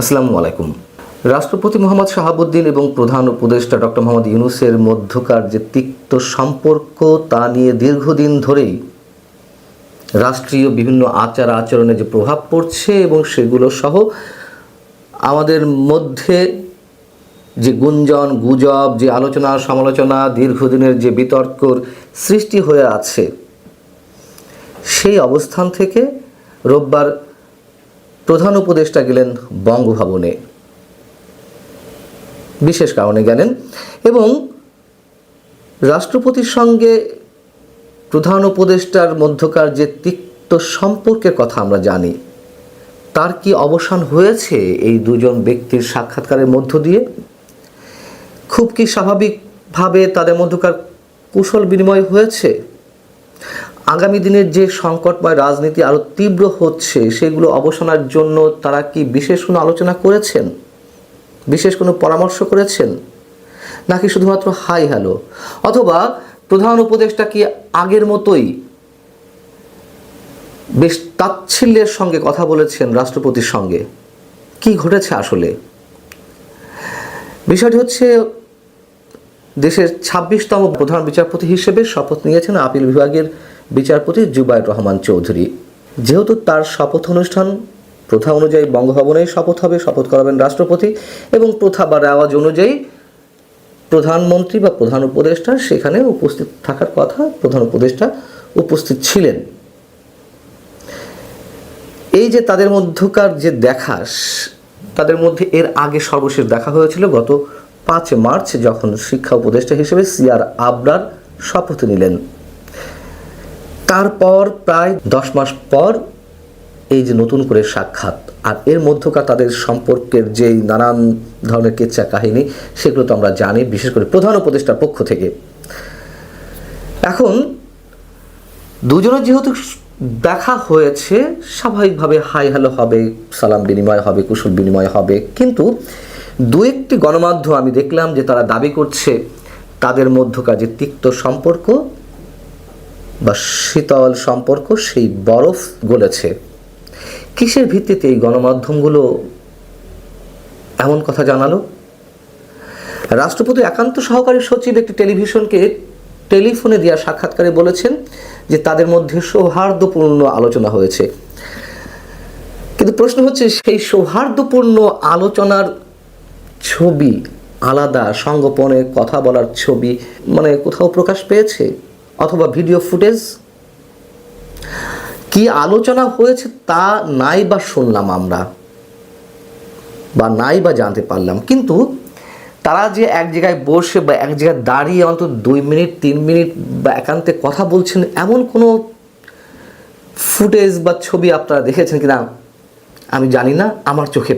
আসসালামু আলাইকুম। রাষ্ট্রপতি মোহাম্মদ শাহাবুদ্দিন এবং প্রধান উপদেষ্টা ডক্টর মোহাম্মদ ইউনুসের মধ্যকার যে তিক্ত সম্পর্ক, তা নিয়ে দীর্ঘদিন ধরেই রাষ্ট্রীয় বিভিন্ন আচার আচরণে যে প্রভাব পড়ছে এবং সেগুলো সহ আমাদের মধ্যে যে গুঞ্জন, গুজব, যে আলোচনা, সমালোচনা, দীর্ঘদিনের যে বিতর্কর সৃষ্টি হয়ে আছে, সেই অবস্থান থেকে রোববার প্রধান উপদেষ্টা গেলেন বঙ্গভবনে। বিশেষ কারণে গেলেন এবং রাষ্ট্রপতির সঙ্গে প্রধান উপদেষ্টার মধ্যকার যে তিক্ত সম্পর্কের কথা আমরা জানি, তার কি অবসান হয়েছে এই দুজন ব্যক্তির সাক্ষাৎকারের মধ্য দিয়ে? খুব কি স্বাভাবিকভাবে তাদের মধ্যকার কুশল বিনিময় হয়েছে? আগামী দিনের যে সংকটময় রাজনীতি আরও তীব্র হচ্ছে, সেগুলো অবসানের জন্য তারা কি বিশেষ কোনো আলোচনা করেছেন? বিশেষ কোনো পরামর্শ করেছেন? নাকি শুধুমাত্র হাই হ্যালো? অথবা প্রধান উপদেশটা কি আগের মতোই বেশ তাচ্ছিল্যের সঙ্গে কথা বলেছেন রাষ্ট্রপতির সঙ্গে? কি ঘটেছে আসলে? বিষয়টি হচ্ছে, দেশের ছাব্বিশতম প্রধান বিচারপতি হিসেবে শপথ নিয়েছেন আপিল বিভাগের বিচারপতি জুবাইর রহমান চৌধুরী। যেহেতু তার শপথ অনুষ্ঠান, প্রথা অনুযায়ী বঙ্গভবনেই শপথ হবে, শপথ করাবেন রাষ্ট্রপতি এবং প্রথা বা রেওয়াজ অনুযায়ী প্রধানমন্ত্রী বা প্রধান উপদেষ্টা সেখানে উপস্থিত থাকার কথা প্রধান উপদেষ্টা উপস্থিত ছিলেন। এই যে তাদের মধ্যকার যে দেখা, তাদের মধ্যে এর আগে সর্বশেষ দেখা হয়েছিল গত পাঁচ মার্চ, যখন শিক্ষা উপদেষ্টা হিসেবে সিআর আবরার শপথ নিলেন। তারপর প্রায় দশ মাস পর এই যে নতুন করে সাক্ষাৎ, আর এর মধ্যকার তাদের সম্পর্কের যেই নানান ধরনের কেচ্ছা কাহিনী, সেগুলো তো আমরা জানি, বিশেষ করে প্রধান উপদেষ্টার পক্ষ থেকে। এখন দুজনের যেহেতু দেখা হয়েছে, স্বাভাবিকভাবে হাই হ্যালো হবে, সালাম বিনিময় হবে, কুশল বিনিময় হবে, কিন্তু দু একটি গণমাধ্যম আমি দেখলাম যে তারা দাবি করছে তাদের মধ্যকার যে তিক্ত সম্পর্ক বা শীতল সম্পর্ক সেই বরফ গলেছে। কিসের ভিত্তিতে এই গণমাধ্যমগুলো এমন কথা জানালো? রাষ্ট্রপতি একান্ত সহকারী সচিব একটি টেলিভিশনকে টেলিফোনে দেওয়া সাক্ষাৎকারে বলেছেন যে তাদের মধ্যে সৌহার্দ্যপূর্ণ আলোচনা হয়েছে। কিন্তু প্রশ্ন হচ্ছে, সেই সৌহার্দ্যপূর্ণ আলোচনার ছবি, আলাদা সঙ্গোপনে কথা বলার ছবি মানে কোথাও প্রকাশ পেয়েছে? অথবা ভিডিও ফুটেজ। কি আলোচনা হয়েছে তা নাই বা শুনলাম আমরা, বা নাই বা জানতে পারলাম। কিন্তু তারা যে এক জায়গায় বসে বা এক জায়গায় দাঁড়িয়ে অন্তত দুই মিনিট, তিন মিনিট বা একান্তে কথা বলছেন, এমন কোনো ফুটেজ বা ছবি আপনারা দেখেছেন কিনা আমি জানি না, আমার চোখে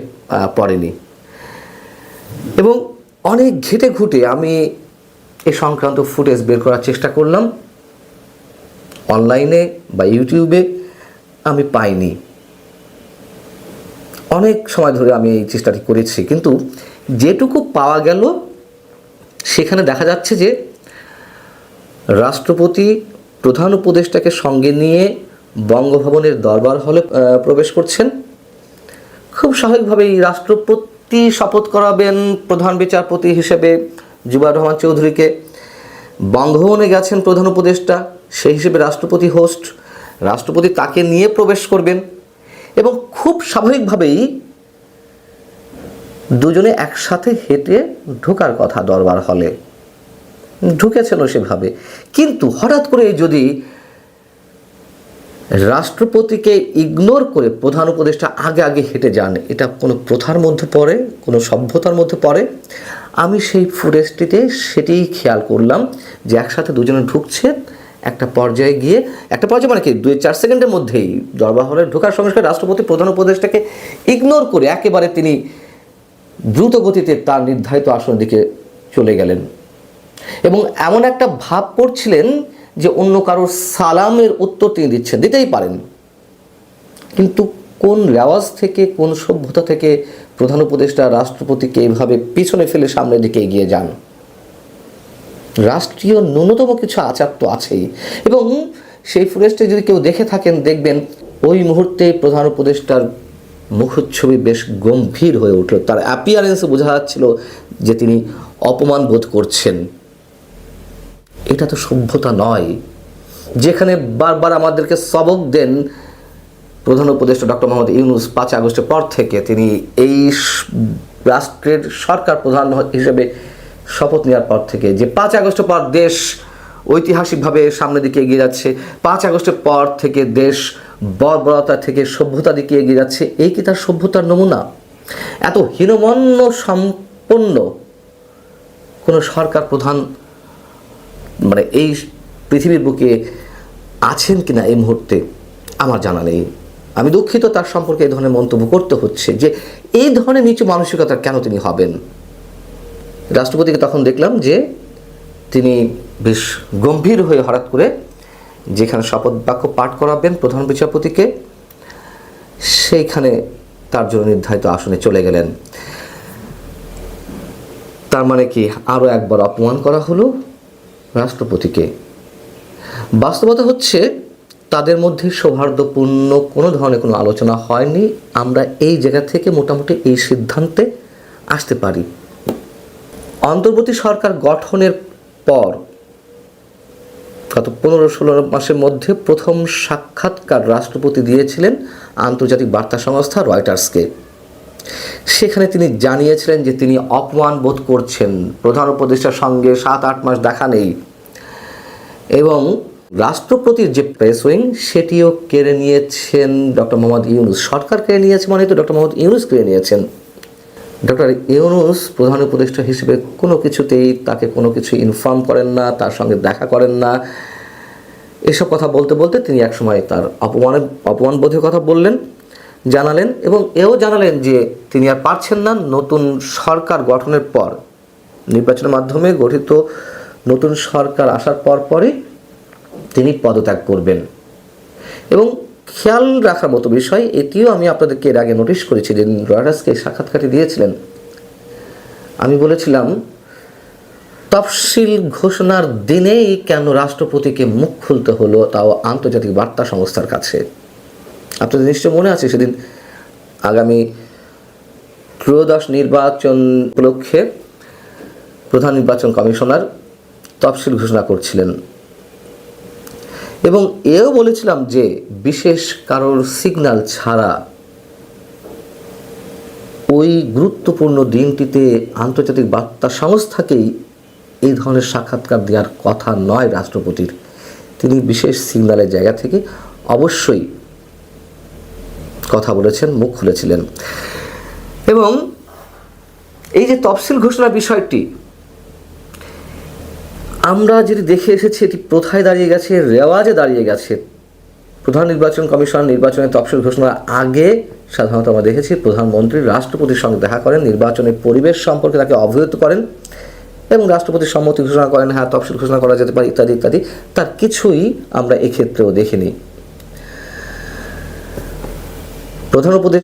পড়েনি। এবং অনেক ঘেটে ঘুটে আমি এ সংক্রান্ত ফুটেজ বের করার চেষ্টা করলাম। অনলাইনে বা ইউটিউবে আমি পাইনি। অনেক সময় ধরে আমি এই চেষ্টাটি করেছি, কিন্তু যেটুকু পাওয়া গেল, সেখানে দেখা যাচ্ছে যে রাষ্ট্রপতি, প্রধান উপদেষ্টাকে সঙ্গে নিয়ে বঙ্গভবনের দরবার হলে প্রবেশ করছেন। খুব স্বাভাবিকভাবেই রাষ্ট্রপতি শপথ করাবেন প্রধান বিচারপতি হিসেবে জুবার রহমান চৌধুরীকে। বঙ্গভবনে গেছেন প্রধান উপদেষ্টা, সেই হিসেবে রাষ্ট্রপতি হোস্ট। রাষ্ট্রপতি তাকে নিয়ে প্রবেশ করবেন এবং খুব স্বাভাবিকভাবেই দুজনে একসাথে হেঁটে ঢোকার কথা দরবার হলে। ঢুকেছেনও সেভাবে। কিন্তু হঠাৎ করে যদি রাষ্ট্রপতিকে ইগনোর করে প্রধান উপদেষ্টা আগে আগে হেঁটে যান, এটা কোনো প্রথার মধ্যে পড়ে, কোনো সভ্যতার মধ্যে পড়ে, আমি সেই ফুটেজটিতে সেটিই খেয়াল করলাম। যে একসাথে দুজনে ঢুকছে, একটা পর্যায়ে গিয়ে, একটা পর্যায়ে মানে কি, দুই চার সেকেন্ডের মধ্যেই দরবার ঢোকার সঙ্গে সঙ্গে রাষ্ট্রপতি, প্রধান উপদেষ্টাকে ইগনোর করে একেবারে তিনি দ্রুত গতিতে তার নির্ধারিত আসনের দিকে চলে গেলেন। এবং এমন একটা ভাব করছিলেন যে অন্য কারোর সালামের উত্তর তিনি দিচ্ছেন, দিতেই পারেন। কিন্তু কোন রেওয়াজ থেকে, কোন সভ্যতা থেকে প্রধান উপদেষ্টা রাষ্ট্রপতিকে এইভাবে পিছনে ফেলে সামনের দিকে এগিয়ে যান? রাষ্ট্রীয় ন্যূনতম কিছু আচার তো আছেই। এবং সেই ফুটেজটা যদি কেউ দেখে থাকেন, দেখবেন ওই মুহূর্তে প্রধান উপদেষ্টার মুখচ্ছবি বেশ গম্ভীর হয়ে উঠল। তার অ্যাপিয়ারেন্সে বোঝা যাচ্ছিল যে তিনি অপমান বোধ করছেন। এটা তো সভ্যতা নয়। যেখানে বারবার আমাদেরকে সবক দেন প্রধান উপদেষ্টা ডক্টর মোহাম্মদ ইউনুস পাঁচ আগস্টের পর থেকে, তিনি এই রাষ্ট্রের সরকার প্রধান হিসেবে শপথ নেওয়ার পর থেকে যে পাঁচ আগস্ট পর দেশ ঐতিহাসিকভাবে সামনের দিকে এগিয়ে যাচ্ছে, পাঁচ আগস্টের পর থেকে দেশ বর্বরতা থেকে সভ্যতা দিকে এগিয়ে যাচ্ছে এই কি তার সভ্যতার নমুনা? এত হীনমন্য সম্পন্ন কোনো সরকার প্রধান মানে এই পৃথিবীর বুকে আছেন কিনা এই মুহূর্তে আমার জানা নেই। আমি দুঃখিত তার সম্পর্কে এই ধরনের মন্তব্য করতে হচ্ছে যে এই ধরনের নিচু মানসিকতা কেন তিনি হবেন? রাষ্ট্রপতিকে তখন দেখলাম যে তিনি বেশ গম্ভীর হয়ে হঠাৎ করে যেখানে শপথ বাক্য পাঠ করাবেন প্রধান বিচারপতিকে, সেইখানে তার জন্য নির্ধারিত আসনে চলে গেলেন। তার মানে কি আরও একবার অপমান করা হলো রাষ্ট্রপতিকে? বাস্তবতা হচ্ছে তাদের মধ্যে সৌহার্দ্যপূর্ণ কোনো ধরনের কোনো আলোচনা হয়নি। আমরা এই জায়গা থেকে মোটামুটি এই সিদ্ধান্তে আসতে পারি। অন্তর্বর্তী সরকার গঠনের পর গত পনেরো ষোলো মাসের মধ্যে প্রথম সাক্ষাৎকার রাষ্ট্রপতি দিয়েছিলেন আন্তর্জাতিক বার্তা সংস্থা রয়টার্সকে। সেখানে তিনি জানিয়েছিলেন যে তিনি অপমান বোধ করছেন। প্রধান উপদেষ্টার সঙ্গে সাত আট মাস দেখা নেই। এবং রাষ্ট্রপতির যে প্রেস উইং, সেটিও কেড়ে নিয়েছেন ডক্টর মোহাম্মদ ইউনুস। সরকার কেড়ে নিয়েছে মানে তো ডক্টর মোহাম্মদ ইউনুস কেড়ে নিয়েছেন। ডক্টর ইউনুস প্রধান উপদেষ্টা হিসেবে কোনো কিছুতেই তাকে কোনো কিছু ইনফর্ম করেন না, তার সঙ্গে দেখা করেন না। এসব কথা বলতে বলতে তিনি একসময় তার অপমানের অপমানবোধের কথা বললেন, জানালেন এবং এও জানালেন যে তিনি আর পারছেন না নতুন সরকার গঠনের পর। নির্বাচনের মাধ্যমে গঠিত নতুন সরকার আসার পর পরই তিনি পদত্যাগ করবেন। এবং খেয়াল রাখার মতো বিষয়, এটিও আমি আপনাদেরকে এর আগে নোটিশ করেছি যে রয়টার্সকে সাক্ষাৎকারটি দিয়েছিলেন। আমি বলেছিলাম, তফসিল ঘোষণার দিনেই কেন রাষ্ট্রপতিকে মুখ খুলতে হলো তাও আন্তর্জাতিক বার্তা সংস্থার কাছে? আপনাদের নিশ্চয় মনে আছে সেদিন আগামী ত্রয়োদশ নির্বাচন উপলক্ষে প্রধান নির্বাচন কমিশনার তফসিল ঘোষণা করছিলেন। এবং এও বলেছিলাম যে বিশেষ কারোর সিগন্যাল ছাড়া ওই গুরুত্বপূর্ণ দিনটিতে আন্তর্জাতিক বার্তা সংস্থাকেই এই ধরনের সাক্ষাৎকার দেওয়ার কথা নয় রাষ্ট্রপতির। তিনি বিশেষ সিগনালের জায়গা থেকে অবশ্যই কথা বলেছেন, মুখ খুলেছিলেন। এবং এই যে তফসিল ঘোষণার বিষয়টি আমরা যেটি দেখে এসেছি, এটি প্রথায় দাঁড়িয়ে গেছে, রেওয়াজে দাঁড়িয়ে গেছে। প্রধান নির্বাচন কমিশন নির্বাচনের তফসিল ঘোষণার আগে সাধারণত আমরা দেখেছি, প্রধানমন্ত্রী রাষ্ট্রপতির সঙ্গে দেখা করেন, নির্বাচনের পরিবেশ সম্পর্কে তাকে অবহিত করেন এবং রাষ্ট্রপতির সম্মতি ঘোষণা করেন হ্যাঁ তফসিল ঘোষণা করা যেতে পারে, ইত্যাদি ইত্যাদি। তার কিছুই আমরা এক্ষেত্রেও দেখিনি। প্রধান উপদেশ